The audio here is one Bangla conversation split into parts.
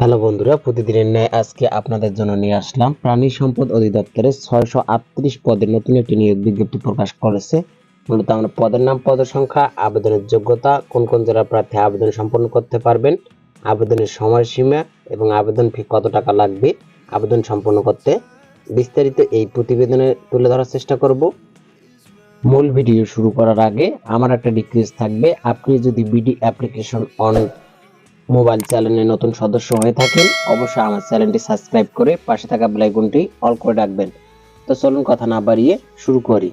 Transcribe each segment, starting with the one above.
হ্যালো বন্ধুরা, প্রতিদিনের ন্যায় আজকে আপনাদের জন্য নিয়ে আসলাম প্রাণী সম্পদ অধিদপ্তরের ছয়শো আটত্রিশ পদের নতুন একটি নিয়োগ বিজ্ঞপ্তি প্রকাশ করেছে। মূলত আমরা পদের নাম, পদের সংখ্যা, আবেদনের যোগ্যতা, কোন কোন জেলার প্রার্থী আবেদন সম্পন্ন করতে পারবেন, আবেদনের সময়সীমা এবং আবেদন ফি কত টাকা লাগবে, আবেদন সম্পন্ন করতে বিস্তারিত এই প্রতিবেদনে তুলে ধরার চেষ্টা করব। মূল ভিডিও শুরু করার আগে আমার একটা রিকোয়েস্ট থাকবে, আপনি যদি বিডি অ্যাপ্লিকেশন অন মোবাইল চ্যানেলে নতুন সদস্য হয়ে থাকেন, অবশ্যই আমার চ্যানেলটি সাবস্ক্রাইব করে পাশে থাকা বেল আইকনটি অল করে রাখবেন। তো চলুন কথা না বাড়িয়ে শুরু করি।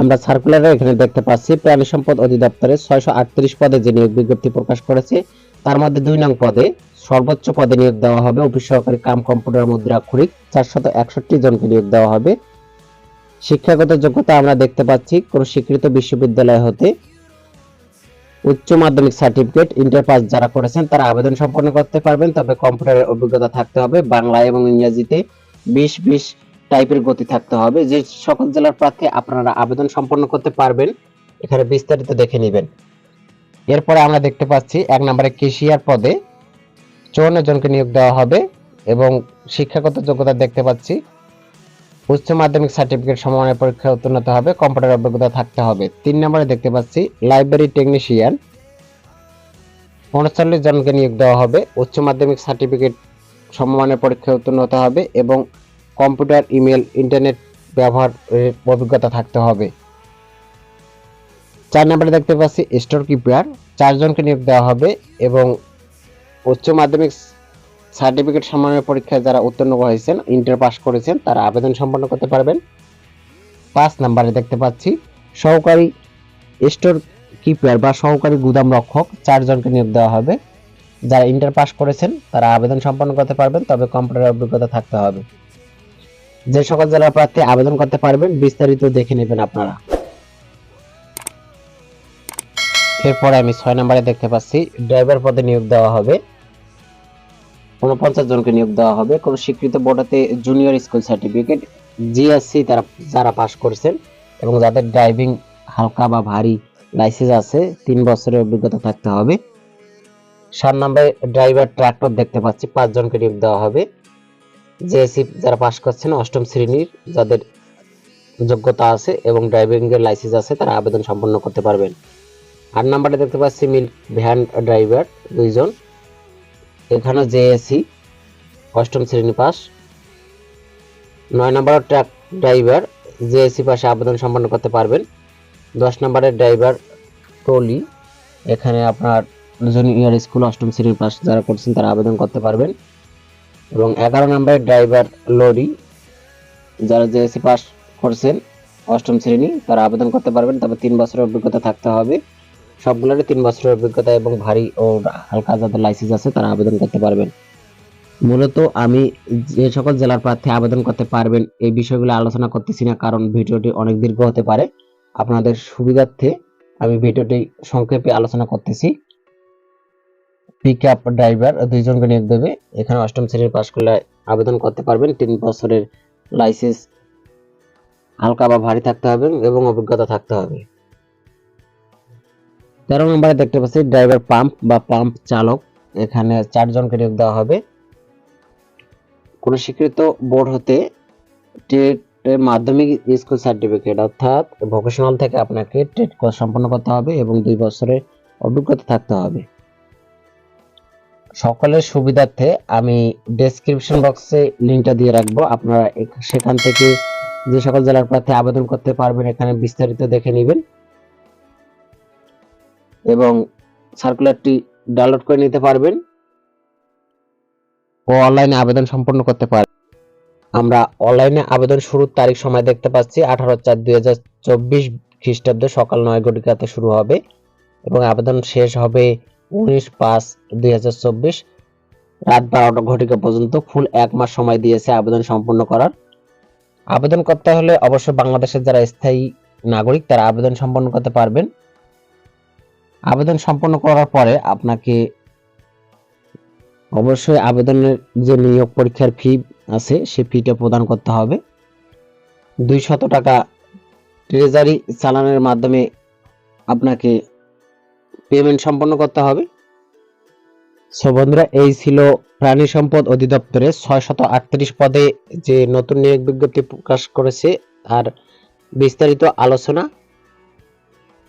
আমরা সার্কুলারে এখানে দেখতে পাচ্ছি, প্রাণী সম্পদ অধিদপ্তরের ছয়শো আটত্রিশ পদে যে নিয়োগ বিজ্ঞপ্তি প্রকাশ করেছে, তার মধ্যে দুই নং পদে সর্বোচ্চ পদে নিয়োগ দেওয়া হবে অফিস সহকারী কাম কম্পিউটার মুদ্রাক্ষরিক চারশত একষট্টি জনকে নিয়োগ দেওয়া হবে। শিক্ষাগত যোগ্যতা আমরা দেখতে পাচ্ছি, কোন স্বীকৃত বিশ্ববিদ্যালয় হতে উচ্চ মাধ্যমিক সার্টিফিকেট ইন্টার পাস যারা করেছেন, তারা আবেদন সম্পন্ন করতে পারবেন। তবে কম্পিউটারের অভিজ্ঞতা থাকতে হবে, বাংলা এবং ইংরেজিতে বিশ বিশ টাইপের গতি থাকতে হবে। যে সকল জেলার প্রার্থী আপনারা আবেদন সম্পন্ন করতে পারবেন, এখানে বিস্তারিত দেখে নেবেন। এরপরে আমরা দেখতে পাচ্ছি, এক নম্বরে কেশিয়ার পদে চুয়ান্ন জনকে নিয়োগ দেওয়া হবে এবং শিক্ষাগত যোগ্যতা দেখতে পাচ্ছি উচ্চ মাধ্যমিক সার্টিফিকেট সমমানের পরীক্ষায় উত্তীর্ণ হবে কম্পিউটার অভিজ্ঞতা থাকতে হবে। তিন নম্বরে দেখতে পাচ্ছি লাইব্রেরি টেকনিশিয়ান উনচল্লিশ জনকে নিয়োগ দেওয়া হবে, উচ্চ মাধ্যমিক সার্টিফিকেট সমমানের পরীক্ষায় উত্তীর্ণ হতে হবে এবং কম্পিউটার ইমেল ইন্টারনেট ব্যবহারের অভিজ্ঞতা থাকতে হবে। চার নম্বরে দেখতে পাচ্ছি স্টোর কিপার চারজনকে নিয়োগ দেওয়া হবে এবং উচ্চ মাধ্যমিক সার্টিফিকেট সম্মানের পরীক্ষায় যারা উত্তীর্ণ হয়েছেন ইন্টার পাস করেছেন, তারা আবেদন সম্পন্ন করতে পারবেন। পাঁচ নাম্বারে দেখতে পাচ্ছি, সহকারী স্টোর কিপার বা সহকারী গুদাম রক্ষক, চারজনকে নিয়োগ দেওয়া হবে। যারা ইন্টার পাস করেছেন, তারা আবেদন সম্পন্ন করতে পারবেন, তবে কম্পিউটার অভিজ্ঞতা থাকতে হবে। যে সকল জেলার প্রার্থী আবেদন করতে পারবেন, বিস্তারিত দেখে নেবেন আপনারা। এরপরে আমি ছয় নম্বরে দেখতে পাচ্ছি ড্রাইভার পদে নিয়োগ দেওয়া হবে। উনপঞ্চাশ জনকে নিয়োগ দেওয়া হবে। কোন স্বীকৃত বোর্ডাতে জুনিয়র স্কুল সার্টিফিকেট জিএসসি তারা, যারা পাস করেছেন এবং যাদের ড্রাইভিং হালকা বা ভারী লাইসেন্স আছে, তিন বছরের অভিজ্ঞতা থাকতে হবে। সাত নম্বরে ড্রাইভার ট্রাক্টর দেখতে পাচ্ছি, পাঁচ জনকে নিয়োগ দেওয়া হবে। জেএসসি যারা পাস করছেন, অষ্টম শ্রেণির যাদের যোগ্যতা আছে এবং ড্রাইভিং এর লাইসেন্স আছে, তারা আবেদন সম্পন্ন করতে পারবেন। আট নম্বরে দেখতে পাচ্ছি মিল্ক ভ্যান ড্রাইভার দুইজন। এখানে জেএসসি অষ্টম শ্রেণি পাস। নয় নম্বরের ট্রাক ড্রাইভার জেএসসি পাশে আবেদন সম্পন্ন করতে পারবেন। দশ নম্বরের ড্রাইভার টলি, এখানে আপনার জুনিয়র স্কুল অষ্টম শ্রেণির পাস যারা করছেন তারা আবেদন করতে পারবেন। এবং এগারো নম্বরের ড্রাইভার লরি যারা জেএসসি পাস করছেন অষ্টম শ্রেণি, তারা আবেদন করতে পারবেন। তবে তিন বছরের অভিজ্ঞতা থাকতে হবে। সবগুলোরই তিন বছরের অভিজ্ঞতা এবং ভারী ও হালকা যাদের লাইসেন্স আছে, তারা আবেদন করতে পারবেন। মূলত আমি যে সকল জেলার প্রার্থী আবেদন করতে পারবেন, এই বিষয়গুলো আলোচনা করতেছি না, কারণ ভিডিওটি অনেক দীর্ঘ হতে পারে। আপনাদের সুবিধার্থে আমি ভিডিওটি সংক্ষেপে আলোচনা করতেছি। পিক আপ ড্রাইভার দুইজনকে নিয়োগ দেবে। এখানে অষ্টম শ্রেণির পাশ করলে আবেদন করতে পারবেন। তিন বছরের লাইসেন্স হালকা বা ভারী থাকতে হবে এবং অভিজ্ঞতা থাকতে হবে। তেরো নম্বরে দেখতে পাচ্ছি ড্রাইভার পাম্প বা পাম্প চালক। এখানে চারজনকে নিয়োগ দেওয়া হবে। কোন স্বীকৃত বোর্ড হতে টেট মাধ্যমিক স্কুল সার্টিফিকেট অর্থাৎ ভোকেশনাল থেকে আপনাকে টেট সম্পন্ন করতে হবে এবং দুই বছরের অভিজ্ঞতা থাকতে হবে। সকলের সুবিধার্থে আমি ডেসক্রিপশন বক্সে লিঙ্কটা দিয়ে রাখব। আপনারা সেখান থেকে যে সকল জেলার প্রার্থী আবেদন করতে পারবেন, এখানে বিস্তারিত দেখে নেবেন। এবং সার্কুলারটি ডাউনলোড করে নিতে পারবেন ও অনলাইনে আবেদন সম্পন্ন করতে পারবেন আমরা অনলাইনে আবেদন শুরুর তারিখ সময় দেখতে পাচ্ছি, আঠারো চার দুই হাজার চব্বিশ খ্রিস্টাব্দ সকাল নয় ঘটিকাতে শুরু হবে এবং আবেদন শেষ হবে উনিশ পাঁচ দুই হাজার চব্বিশ। রাত বারোটা ঘটিকা পর্যন্ত ফুল এক মাস সময় দিয়েছে আবেদন সম্পন্ন করার। আবেদন করতে হলে অবশ্যই বাংলাদেশের যারা স্থায়ী নাগরিক তারা আবেদন সম্পন্ন করতে পারবেন। আবেদন সম্পন্ন করার পরে আপনাকে অবশ্যই আবেদনের যে নিয়োগ পরীক্ষার ফি আছে, সে ফিটা প্রদান করতে হবে। দুই শত টাকা ট্রেজারি চালানের মাধ্যমে আপনাকে পেমেন্ট সম্পন্ন করতে হবে। সো এই ছিল প্রাণী সম্পদ অধিদপ্তরে ছয় শত আটত্রিশ পদে যে নতুন নিয়োগ বিজ্ঞপ্তি প্রকাশ করেছে আর বিস্তারিত আলোচনা।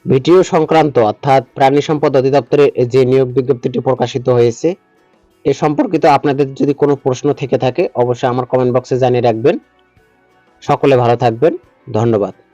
ভিডিও সংক্রান্ত, অর্থাৎ প্রাণী সম্পদ অধিদপ্তরের যে নিয়োগ বিজ্ঞপ্তিটি প্রকাশিত হয়েছে, এ সম্পর্কিত আপনাদের যদি কোনো প্রশ্ন থেকে থাকে, অবশ্যই আমার কমেন্ট বক্সে জানিয়ে রাখবেন। সকলে ভালো থাকবেন। ধন্যবাদ।